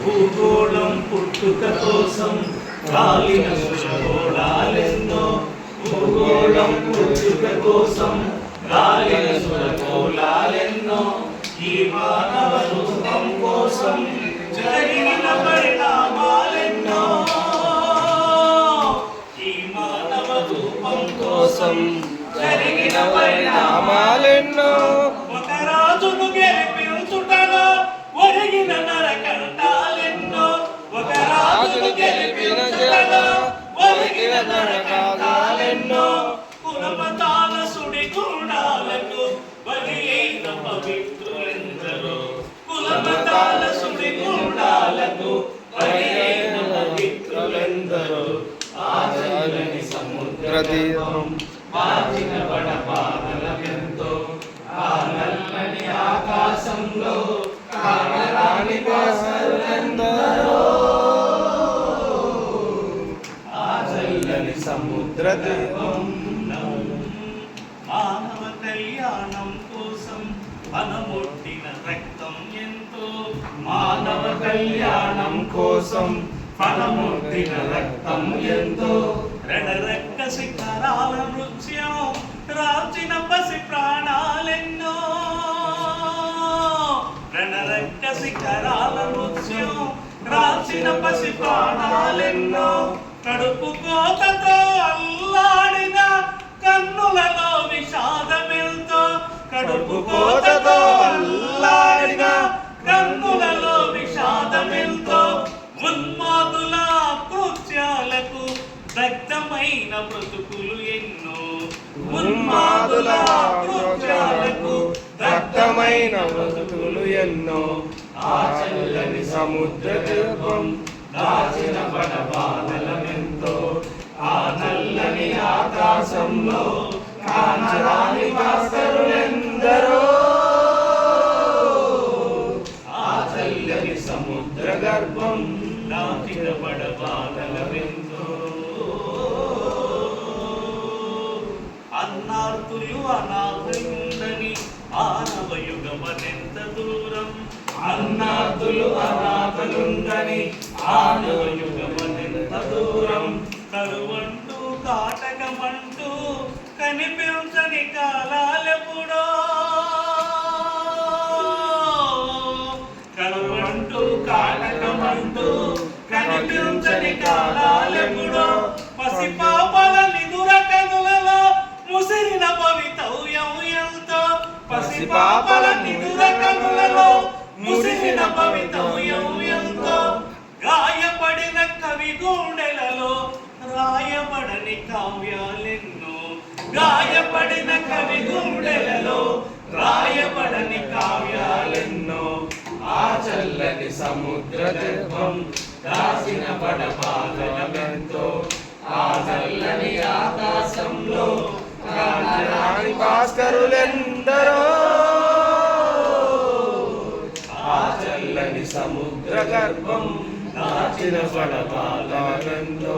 భూగోళం పుట్టుక కోసం కాలిన సురగోళాలెన్నో భూగోళం పుట్టుక కోసం కాలిన సురగోళాలెన్నో ఈ మానవ రూపం కోసం జరిగిన పరిణామాలెన్నో. ఈ మానవ రూపం కోసం జరిగిన పరిణామాలెన్నో. ఒక రాజును గెలిపి నరకంటాలెన్నో ఒక రాజును కులమతాల సుడి పవిత్రులెందరో. కులమతాల సుడి పవిత్రులెందరో. ఆచరణి సముద్రతీరం మార్చిన బడపాదలమెంతో ఆ నల్లని ఆకాశంలో సముద్ర మానవ కళ్యాణం కోసం ఫలమొట్టిన రక్తం ఎంతో. మానవ కళ్యాణం కోసం ఫలమొట్టిన రక్తం ఎంతో. రణరక్త శిఖరాల నృత్యం రాచిన పసి ప్రాణాలెన్నో. రణరక్త శిఖరాల నృత్యం రాచిన పసి ప్రాణాలెన్నో. కడుపు కోతతో విషాదమెంతో కడుపు కోతతో అల్లాడిన కన్నులలో విషాదమెంతో ఉన్మాదుల కృత్యాలకు దగ్ధమైన బ్రతుకులు ఎన్నో. ఉన్మాదుల కృత్యాలకు దగ్ధమైన బ్రతుకులు ఎన్నో. ఆ చల్లని సముద్ర దీపం దాచిన పడబాలమెంతో గర్భం దాచిన పడబాలమెంతో అన్నార్తులు అనాథలుందని ఆనవయుగమనెంత దూరం? అన్నార్తులు అనాథలుందని ఆనవయుగమనెంత దూరం? కరువంటూ కాటకమంటూ కనిపించని కాలాలెప్పుడో అంటూ కనిపించని కాలాలెప్పుడో పసి పాపల నిదుర కనులలో ముసిరిన భవితవ్యం ఎంతో. పసి పాపల నిదుర కనులలో ముసిరిన భవితవ్యం ఎంతో. గాయపడిన కవి గుండెలలో రాయబడని కావ్యాలెన్నో. గాయపడిన కవి గుండెలలో రాయబడని కావ్యాలు సముద్ర దీపం దాసిన పడపాలమెంతో ఆ చల్లని ఆకాశంలో కాంచరాని భాస్కరులెందరో. ఆ చల్లని సముద్ర గర్భం దాచిన పడపాలమెంతో